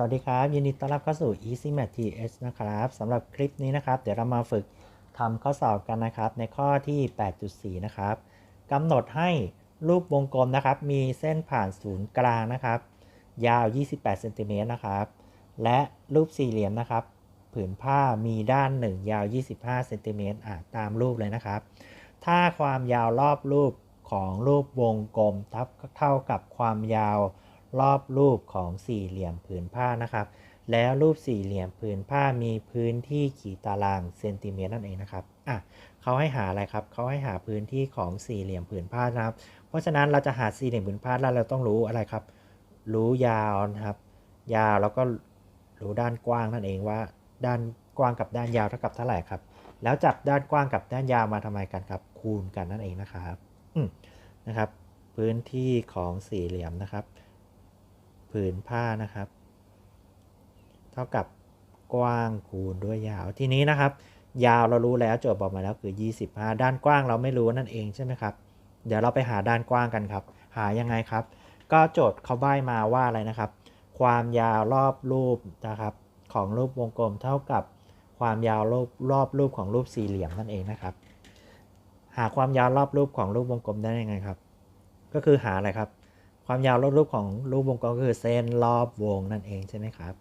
สวัสดีครับ ยินดีต้อนรับเข้าสู่ Easy Math TH นะครับสำหรับคลิปนี้นะครับ เดี๋ยวเรามาฝึกทำข้อสอบกันนะครับ ในข้อที่ 8.4 นะครับกำหนดให้รูปวงกลมนะครับ มีเส้นผ่านศูนย์กลางนะครับ ยาว 28เซนติเมตรนะครับ และรูปสี่เหลี่ยมนะครับ ผืนผ้ามีด้านหนึ่งยาว 25เซนติเมตรอะตามรูปเลยนะครับ ถ้าความยาวรอบรูปของรูปวงกลมเท่ากับความยาวร รอบรูปของสี่เหลี่ยมผืนผ้านะครับ แล้วรูปสี่เหลี่ยมผืนผ้ามีพื้นที่กี่ตารางเซนติเมตรนั่นเองนะครับอะเขาให้หาอะไรครับเขาให้หาพื้นที่ของสี่เหลี่ยมผืนผ้านะครับ เพราะฉะนั้นเราจะหาสี่เหลี่ยมผืนผ้าแล้วเราต้องรู้อะไรครับ รู้ยาวนะครับ ยาวแล้วก็รู้ด้านกว้างนั่นเองว่า ด้านกว้างกับด้านยาวเท่ากับเท่าไหร่ครับ แล้วจับด้านกว้างกับด้านยาวมาทำไมกันครับ คูณกันนั่นเองนะครับนะครับ พื้นที่ของสี่เหลี่ยมนะครับ ผืนผ้านะครับ เท่ากับกว้างคูณด้วยยาวทีนี้นะครับ ยาวเรารู้แล้วโจทย์บอกมาแล้วคือ 25 ด้านกว้างเราไม่รู้นั่นเองใช่ไหมครับ เดี๋ยวเราไปหาด้านกว้างกันครับ หายังไงครับ ก็โจทย์เขาใบ้มาว่าอะไรนะครับ ความยาวรอบรูปนะครับ ของรูปวงกลมเท่ากับความยาวรอบรอบรูปของรูปสี่เหลี่ยมนั่นเองนะครับ หาความยาวรอบรูปของรูปวงกลมได้ยังไงครับ ก็คือหาอะไรครับ ความยาวรอบรูปของรูปวงกลมก็คือเส้นรอบวงนั่นเองใช่ไหมครับ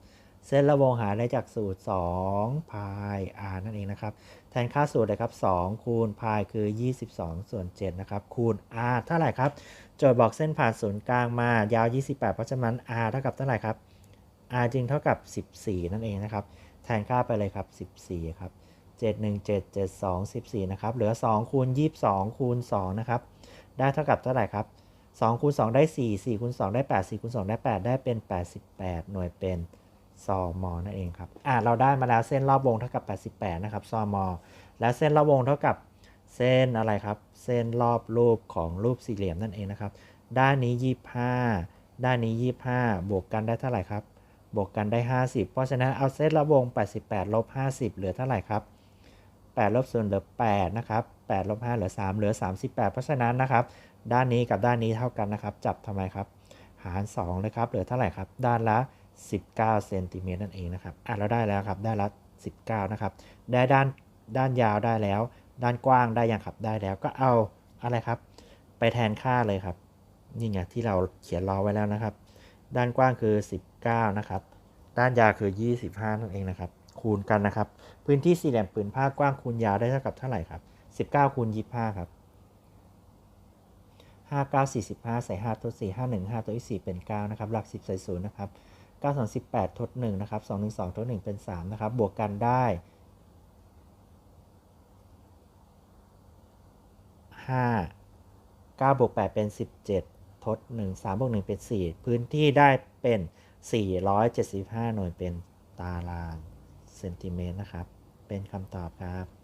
เส้นรอบวงหาได้จากสูตร2พาย r นั่นเองนะครับ แทนค่าสูตรเลยครับ2คูณพายคือ 22 ส่วน7นะครับคูณ r เท่าไหร่ครับ โจทย์บอกเส้นผ่านศูนย์กลางมายาว 28 เพราะฉะนั้น r เท่ากับเท่าไหร่ครับ r จริงเท่ากับ 14 นั่นเองนะครับ แทนค่าไปเลยครับ 14 ครับ7 1 7 7 2 14 นะครับ เหลือ 2 คูณ 22 คูณ 2 นะครับ ได้เท่ากับเท่าไหร่ครับ 2คูณ2ได้ 4 4คูณ2ได้ 8 4คูณ2ได้ 8 ได้เป็น 88 หน่วยเป็นซอมอนั่นเองครับ อ่าเราได้มาแล้วเส้นรอบวงเท่ากับ 88 นะครับซอมอแล้วเส้นรอบวงเท่ากับเส้นอะไรครับ เส้นรอบรูปของรูปสี่เหลี่ยมนั่นเองนะครับ ด้านนี้ 25 ด้านนี้ 25 บวกกันได้เท่าไหร่ครับ บวกกันได้ 50 เพราะฉะนั้นเอาเส้นรอบวง 88ลบ50 เหลือเท่าไหร่ครับ8ลบ0เหลือ8นะครับ 8ลบ5เหลือ 3 เหลือ 38 เพราะฉะนั้นนะครับ ด้านนี้กับด้านนี้เท่ากันนะครับ จับทำไมครับ หาร 2 เลยครับ เหลือเท่าไหร่ครับ ด้านละ 19เซนติเมตรนั่นเองนะครับ อะเราได้แล้วครับได้ละ 19 นะครับ ได้ด้านด้านยาวได้แล้ว ด้านกว้างได้ยังครับ ได้แล้ว ก็เอาอะไรครับ ไปแทนค่าเลยครับ นี่ไงที่เราเขียนรอไว้แล้วนะครับ ด้านกว้างคือ 19 นะครับ ด้านยาวคือ 25 นั่นเองนะครับ คูณกันนะครับ พื้นที่สี่เหลี่ยมผืนผ้ากว้างคูณยาวได้เท่ากับเท่าไหร่ครับ 19คูณ25 ครับ 5 9 45 ใส่ 5 ทด 4 5 1 5 ตัวที่ 4 เป็น 9 นะครับ หลัก 10 ใส่ 0 นะครับ 9 2 18 ทด 1 นะครับ 2 1 2 ทด 1 เป็น 3 นะครับ บวกกันได้ 5 9 บวก 8 เป็น 17 ทด 1 3 บวก 1 เป็น 4 พื้นที่ได้เป็น 475 หน่วยเป็นตารางเซนติเมตรนะครับ เป็นคำตอบครับ